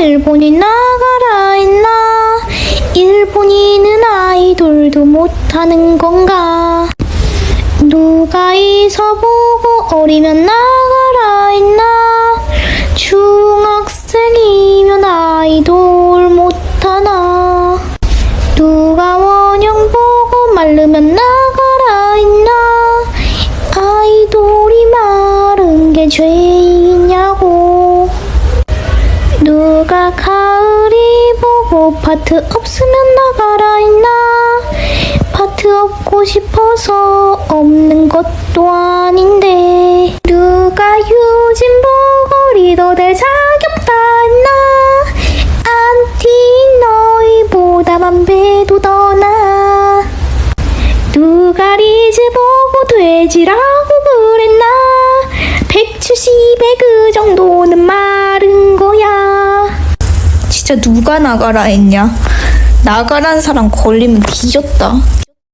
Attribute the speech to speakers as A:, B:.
A: 일본이 나가라 했나? 일본인은 아이돌도 못하는 건가? 누가 있어보고 어리면 나가라 했나? 중학생이면 아이돌 못하나? 누가 원형 보고 마르면 나가라 했나? 아이돌이 마른 게 죄 가을이 보고 파트 없으면 나가라 했나? 파트 없고 싶어서 없는 것도 아닌데. 누가 유진 보고 리더 될 자격 없다 했나? 안티 너희보다만 배도 더 나아 누가 리즈 보고 돼지라고 그랬나
B: 진짜 누가 나가라 했냐? 나가란 사람 걸리면 뒤졌다.